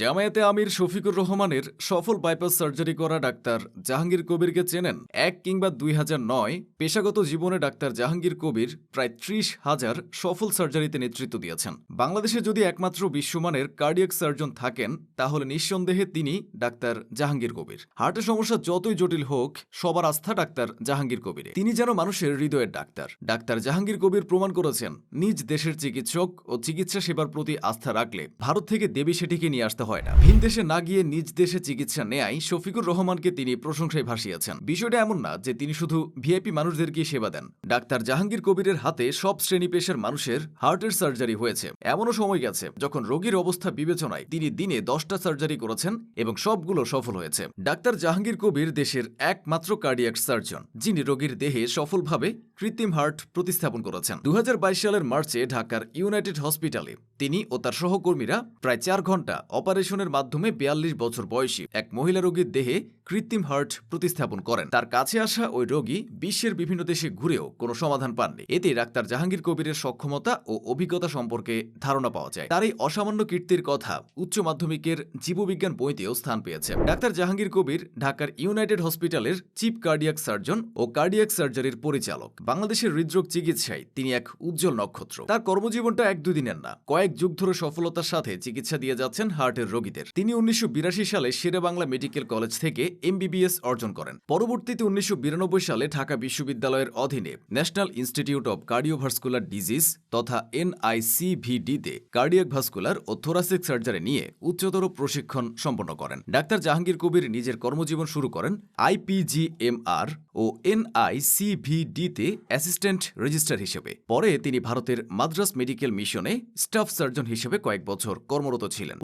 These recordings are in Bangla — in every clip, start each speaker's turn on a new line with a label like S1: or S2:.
S1: জামায়াতে আমির শফিকুর রহমানের সফল বাইপাস সার্জারি করা ডাক্তার জাহাঙ্গীর কবিরকে চেনেন এক কিংবা দুই হাজার নয়। পেশাগত জীবনে ডাক্তার জাহাঙ্গীর কবির প্রায় ত্রিশ হাজার সফল সার্জারিতে নেতৃত্ব দিয়েছেন। বাংলাদেশে যদি একমাত্র বিশ্বমানের কার্ডিয়াক সার্জন থাকেন, তাহলে নিঃসন্দেহে তিনি ডাক্তার জাহাঙ্গীর কবির। হার্টের সমস্যা যতই জটিল হোক, সবার আস্থা ডাক্তার জাহাঙ্গীর কবিরে তিনি যেন মানুষের হৃদয়ের ডাক্তার। ডাক্তার জাহাঙ্গীর কবির প্রমাণ করেছেন, নিজ দেশের চিকিৎসক ও চিকিৎসা সেবার প্রতি আস্থা রাখলে ভারত থেকে দেবী সেটিকে নিয়ে আসতে হয় না। ভিন দেশে না গিয়ে নিজ দেশে চিকিৎসা নেয়াই শফিকুর রহমানকে তিনি প্রশংসায় ভাসিয়েছেন। বিষয়টা এমন না যে তিনি শুধু ভিআইপি মানুষদেরকে সেবা দেন। ডাক্তার জাহাঙ্গীর কবিরের হাতে সব শ্রেণি পেশার মানুষের হার্টের সার্জারি হয়েছে। এমনও সময় গেছে যখন রোগীর অবস্থা বিবেচনায় তিনি দিনে দশটা সার্জারি করেছেন এবং সবগুলো সফল হয়েছে। ডাক্তার জাহাঙ্গীর কবির দেশের একমাত্র কার্ডিয়াক সার্জন, যিনি রোগীর দেহে সফলভাবে কৃত্রিম হার্ট প্রতিস্থাপন করেছেন। দু হাজার বাইশ সালের মার্চে ঢাকার ইউনাইটেড হসপিটালে তিনি ও তার সহকর্মীরা প্রায় চার ঘণ্টা অপারেশনের মাধ্যমে বিয়াল্লিশ বছর বয়সী এক মহিলা রোগীর দেহে কৃত্রিম হার্ট প্রতিস্থাপন করেন। তার কাছে আসা ওই রোগী বিশ্বের বিভিন্ন দেশে ঘুরেও কোনো সমাধান পাননি। এতে ডাক্তার জাহাঙ্গীর কবিরের সক্ষমতা ও অভিজ্ঞতা সম্পর্কে ধারণা পাওয়া যায়। তার এই অসামান্য কীর্তির কথা উচ্চ মাধ্যমিকের জীববিজ্ঞান বইতেও স্থান পেয়েছে। ডাক্তার জাহাঙ্গীর কবির ঢাকার ইউনাইটেড হসপিটালের চিফ কার্ডিয়াক সার্জন ও কার্ডিয়াক সার্জারির পরিচালক। বাংলাদেশের হৃদরোগ চিকিৎসায় তিনি এক উজ্জ্বল নক্ষত্র। তার কর্মজীবনটা এক দুদিনের না, কয়েক যুগ ধরে সফলতার সাথে চিকিৎসা দিয়ে যাচ্ছেন হার্টের রোগীদের। তিনি উনিশশো বিরাশি সালে শেরে বাংলা মেডিকেল কলেজ থেকে এমবিবিএস অর্জন করেন। পরবর্তীতে উনিশশো বিরানব্বই সালে ঢাকা বিশ্ববিদ্যালয়ের অধীনে national institute of cardiovascular disease তথা এনআইসিভিডিতে কার্ডিয়াক ভাস্কুলার ও থোরাসিক সার্জারি নিয়ে উচ্চতর প্রশিক্ষণ সম্পন্ন করেন। ডাক্তার জাহাঙ্গীর কবির নিজের কর্মজীবন শুরু করেন আইপিজিএমআর ও এনআইসিভিডিতে অ্যাসিস্ট্যান্ট রেজিস্ট্রার হিসেবে। পরে তিনি ভারতের মাদ্রাস মেডিকেল মিশনে স্টাফ সার্জন হিসেবে কয়েক বছর কর্মরত ছিলেন।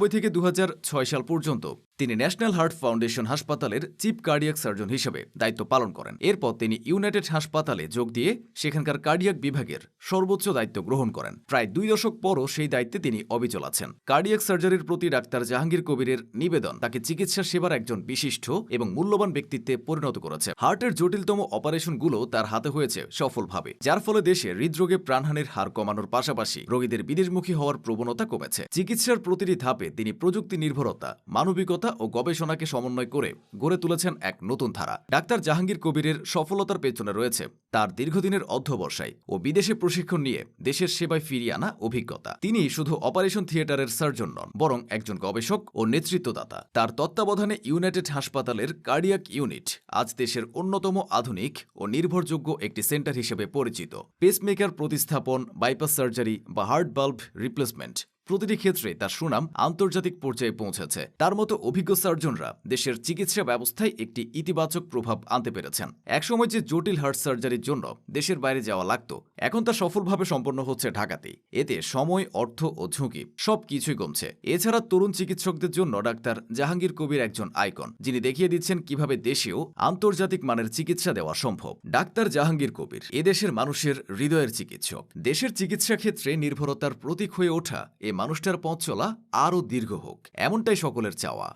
S1: উনিশশো থেকে দু হাজার ছয় সাল পর্যন্ত তিনি ন্যাশনাল হার্ট ফাউন্ডেশন হাসপাতালের চিফ কার্ডিয়াক সার্জন হিসেবে দায়িত্ব পালন করেন। এরপর তিনি ইউনাইটেড হাসপাতালে যোগ দিয়ে সেখানকার কার্ডিয়াক বিভাগের সর্বোচ্চ দায়িত্ব গ্রহণ করেন। প্রায় দুই দশক পরও সেই দায়িত্বে তিনি অবিচল আছেন। কার্ডিয়াক সার্জারির প্রতি ডাক্তার জাহাঙ্গীর কবিরের নিবেদন তাকে চিকিৎসা সেবার একজন বিশিষ্ট এবং মূল্যবান ব্যক্তিত্বে পরিণত করেছে। হার্টের জটিলতম অপারেশনগুলো তার হাতে হয়েছে সফলভাবে, যার ফলে দেশে হৃদরোগে প্রাণহানির হার কমানোর পাশাপাশি রোগীদের বিদেশমুখী হওয়ার প্রবণতা কমেছে। চিকিৎসার প্রতিটি ধাপে তিনি প্রযুক্তি নির্ভরতা, মানবিকতা ও গবেষণাকে সমন্বয় করে গড়ে তুলেছেন এক নতুন ধারা। ডাক্তার জাহাঙ্গীর কবিরের সফলতার পেছনে রয়েছে তার দীর্ঘদিনের অধ্যবসায় ও বিদেশে প্রশিক্ষণ নিয়ে দেশের সেবায় ফিরিয়ে আনা অভিজ্ঞতা। তিনি শুধু অপারেশন থিয়েটারের সার্জন নন, বরং একজন গবেষক ও নেতৃত্বদাতা। তার তত্ত্বাবধানে ইউনাইটেড হাসপাতালের কার্ডিয়াক ইউনিট আজ দেশের অন্যতম আধুনিক ও নির্ভরযোগ্য একটি সেন্টার হিসেবে পরিচিত। পেসমেকার প্রতিস্থাপন, বাইপাস সার্জারি বা হার্ট বাল্ব রিপ্লেসমেন্ট প্রতিটি ক্ষেত্রে তার সুনাম আন্তর্জাতিক পর্যায়ে পৌঁছেছে। তার মতো অভিজ্ঞ সার্জনরা দেশের চিকিৎসা ব্যবস্থায় একটি ইতিবাচক প্রভাব আনতে পেরেছেন। একসময় যে জটিল হার্ট সার্জারির জন্য দেশের বাইরে যাওয়া লাগতো, এখন তা সফলভাবে সম্পন্ন হচ্ছে ঢাকাতেই। এতে সময়, অর্থ ও ঝুঁকি সব কিছুই কমছে। এছাড়া তরুণ চিকিৎসকদের জন্য ডাক্তার জাহাঙ্গীর কবির একজন আইকন, যিনি দেখিয়ে দিচ্ছেন কীভাবে দেশেও আন্তর্জাতিক মানের চিকিৎসা দেওয়া সম্ভব। ডাক্তার জাহাঙ্গীর কবির এদেশের মানুষের হৃদয়ের চিকিৎসক। দেশের চিকিৎসা ক্ষেত্রে নির্ভরতার প্রতীক হয়ে ওঠা এ মানুষটার পথ চলা আরও দীর্ঘ হোক এমনটাই সকলের চাওয়া।